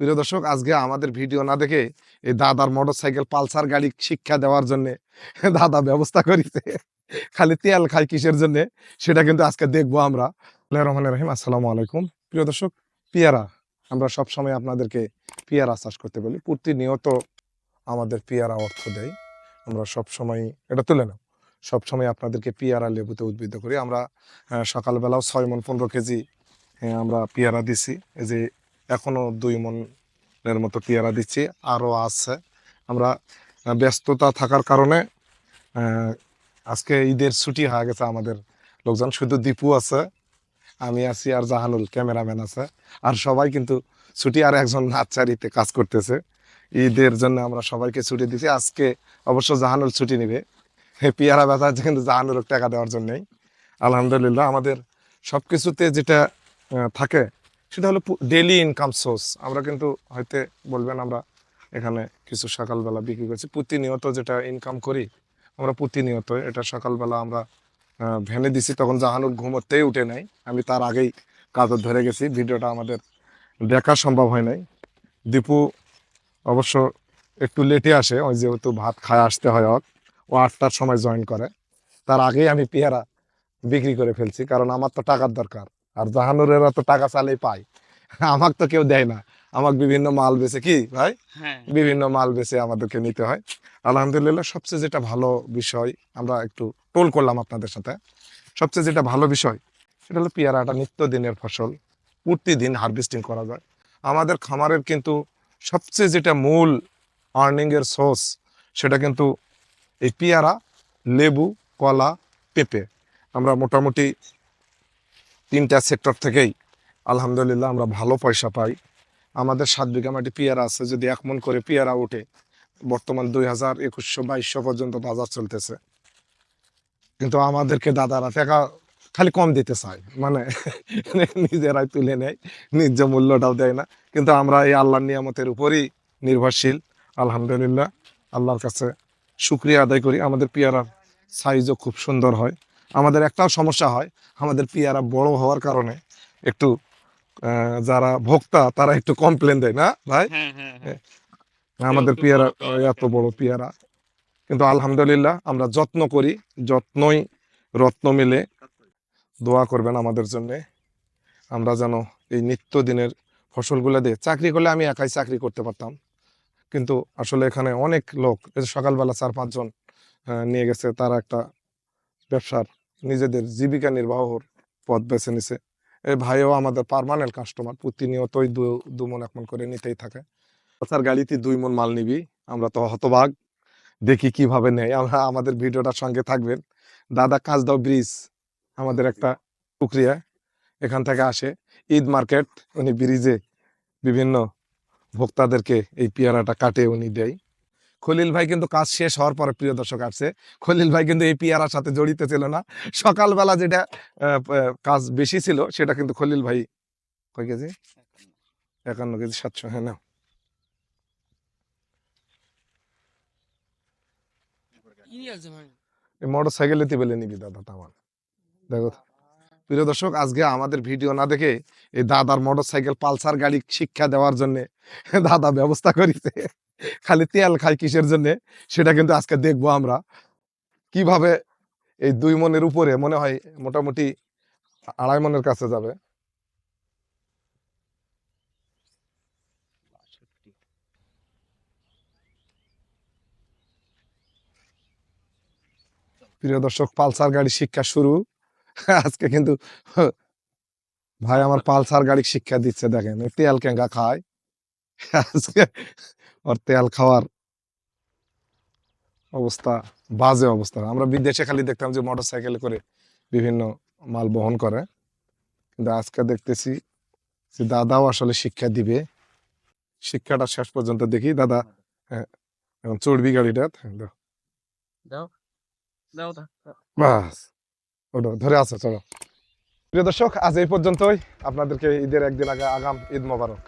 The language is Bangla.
প্রিয় দর্শক, আজকে আমাদের ভিডিও না দেখে এই দাদার মোটর সাইকেল পালসার গাড়ি শিক্ষা দেওয়ার জন্য দাদা ব্যবস্থা করেছে। খালি তেল খাই কিসের জন্য? সেটা কিন্তু আজকে দেখব আমরা। রহমান রহিম, আসসালামু আলাইকুম। প্রিয় দর্শক, পেয়ারা, আমরা সব সময় আপনাদেরকে পেয়ারা চাষ করতে বলি। প্রতিনিয়ত আমাদের পেয়ারা অর্থ দেয়। আমরা সব সময় এটা তুলে নাও। সব সময় আপনাদেরকে পেয়ারা লেবুতে উদ্বুদ্ধ করি। আমরা সকালবেলাও ছয় মন পনেরো কেজি আমরা পেয়ারা দিছি। এই যে এখনও দুই মনের মতো পেয়ারা দিচ্ছি আরও আছে। আমরা ব্যস্ততা থাকার কারণে আজকে ঈদের ছুটি হয়ে গেছে আমাদের। লোকজন শুধু দীপু আছে, আমি আছি আর জাহানুল, ক্যামেরাম্যান আছে। আর সবাই কিন্তু ছুটি আর একজন নাচারিতে কাজ করতেছে। ঈদের জন্য আমরা সবাইকে ছুটি দিছি। আজকে অবশ্য জাহানুল ছুটি নেবে। পেয়ারা ব্যথা আছে কিন্তু জাহানুর টাকা দেওয়ার জন্যই। আলহামদুলিল্লাহ, আমাদের সব কিছুতে যেটা থাকে সেটা হলো ডেলি ইনকাম সোর্স আমরা কিন্তু হয়তো বলবেন আমরা এখানে কিছু সকালবেলা বিক্রি করছি। প্রতিনিয়ত যেটা ইনকাম করি, আমরা প্রতিনিয়ত এটা সকালবেলা আমরা ভ্যানে দিছি, তখন জাহানুর ঘুমোতেই উঠে নাই। আমি তার আগেই কাজত ধরে গেছি। ভিডিওটা আমাদের দেখা সম্ভব হয় নাই। দীপু অবশ্য একটু লেটে আসে, ওই যেহেতু ভাত খায়, আসতে হয় ওর। ও আটটার সময় জয়েন করে। তার আগেই আমি পেয়ারা বিক্রি করে ফেলছি, কারণ আমার তো টাকার দরকার। আর জাহানুরেরা তো টাকা চালেই পায়। আমাকে তো কেউ দেয় না। আমাকে বিভিন্ন মাল বেচে কি ভাই? হ্যাঁ। বিভিন্ন মাল বেচে আমাদেরকে নিতে হয়। আলহামদুলিল্লাহ সবচেয়ে যেটা ভালো বিষয় আমরা একটু টোল করলাম আপনাদের সাথে। সবচেয়ে যেটা ভালো বিষয় সেটা হলো পেয়ারাটা নিত্যদিনের ফসল। প্রতিদিন হারভেস্টিং করা যায়। আমাদের খামারের কিন্তু সবচেয়ে যেটা মূল আর্নিং এর সোর্স সেটা কিন্তু এই পেয়ারা লেবু কলা পেঁপে। আমরা মোটামুটি তিনটা সেক্টর থেকেই, আলহামদুলিল্লাহ আমরা ভালো পয়সা পাই। আমাদের সাত বিঘা মাটি পেয়ারা আছে, যদি এক মন করে পেয়ারা ওঠে, বর্তমান দুই হাজার একুশশো বাইশশো পর্যন্ত বাজার চলতেছে। কিন্তু আমাদেরকে দাদারা টাকা খালি কম দিতে চায় মানে নিজেরাই তুলে নেয় ন্যায্য মূল্যটাও দেয় না। কিন্তু আমরা এই আল্লাহর নিয়ামতের উপরই নির্ভরশীল, আলহামদুলিল্লাহ। আল্লাহর কাছে শুক্রিয়া আদায় করি। আমাদের পেয়ারার সাইজও খুব সুন্দর হয়। আমাদের একটাও সমস্যা হয় আমাদের পেয়ারা বড় হওয়ার কারণে একটু যারা ভোক্তা তারা একটু কমপ্লেন দেয় না ভাই? হ্যাঁ হ্যাঁ হ্যাঁ। আমাদের পেয়ারা এত বড় পেয়ারা। কিন্তু আলহামদুলিল্লাহ আমরা যত্ন করি যত্নই রত্ন মিলে। দোয়া করবেন আমাদের জন্য। আমরা যেন এই নিত্য নিত্যদিনের ফসলগুলো দিয়ে চাকরি করলে আমি একাই চাকরি করতে পারতাম। কিন্তু আসলে এখানে অনেক লোক এই সকালবেলা চার পাঁচজন নিয়ে গেছে তারা একটা ব্যবসার নিজেদের জীবিকা নির্বাহর পথ বেছে নিছে। এই ভাইও আমাদের পার্মানেন্ট কাস্টমার প্রতিনিয়তই দু মন, এক মন করে নিতেই থাকে। তার গাড়িতে দুই মন মাল নিবি, আমরা তো হতবাগ দেখি কীভাবে নেয়, আমরা আমাদের ভিডিওটার সঙ্গে থাকবেন। দাদা কাজদাও ব্রিজ, আমাদের একটা প্রক্রিয়া এখান থেকে আসে। ঈদ মার্কেট, উনি ব্রিজে বিভিন্ন ভোক্তাদেরকে এই পেয়ারাটা কাটে, উনি দেয়। খলিল ভাই কিন্তু কাজ শেষ হওয়ার পরে প্রিয় দর্শক আসছে। খলিল ভাই কিন্তু এই পেয়ারার সাথে জড়িত ছিল না। সকালবেলা যেটা কাজ বেশি ছিল সেটা কিন্তু খলিল ভাই কয় কেজি? একান্ন কেজি সাতশো হ্যাঁ না মোটর সাইকেলেতে বেলে নিবি দাদা আমার দেখো প্রিয় দর্শক আজকে আমাদের ভিডিও না দেখে এই দাদার মোটর সাইকেল পালসার গাড়ি শিক্ষা দেওয়ার জন্য দাদা ব্যবস্থা করেছে। খালি তেল খাই কিসের জন্য? সেটা কিন্তু আজকে দেখব আমরা। কীভাবে এই দুই মনের উপরে মনে হয় মোটামুটি আড়াই মনের কাছে যাবে। প্রিয় দর্শক, পালসার গাড়ি শিক্ষা শুরু। আজকে কিন্তু ভাই আমার পালসার গাড়ি শিক্ষা দিচ্ছে দেখেন তেল কেঙ্গা খায়। আজকে ওর তেল খাওয়ার অবস্থা বাজে অবস্থা। আমরা বিদেশে খালি দেখতাম যে মোটর সাইকেলে করে বিভিন্ন মাল বহন করে। কিন্তু আজকে দেখতেছি যে দাদাও আসলে শিক্ষা দিবে। শিক্ষাটা শেষ পর্যন্ত দেখি। দাদা হ্যাঁ, এখন চড়বি গাড়িটা হ্যাঁ, বাস। ওটা ধরে আছে চলো। প্রিয় দর্শক আজ এই পর্যন্তই। আপনাদেরকে ঈদের একদিন আগে আগাম ঈদ মোবারক।